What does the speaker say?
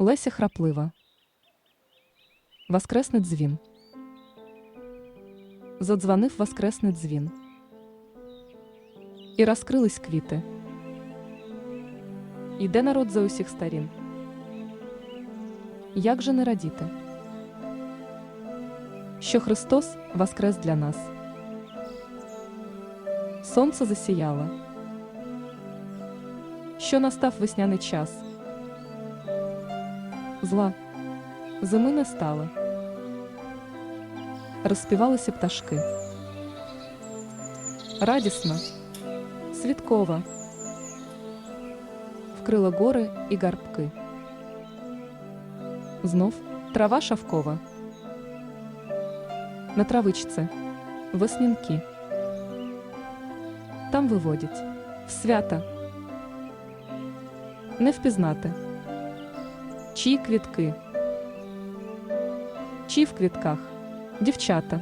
Леся храплива. Воскресний дзвін. Задзвонив воскресний дзвін. І розкрились квіти. Іде народ за усіх сторін. Як же не радіти? Що Христос воскрес для нас. Сонце засіяло. Що настав весняний час. Зла зими не стало. Розспівалися пташки. Радісно, свідково. Вкрила гори і гарбки. Знов трава шавкова. На травичце веснянки. Там виводять в свята. Не впізнати. Чиї квітки. Чи в квітках. Дівчата.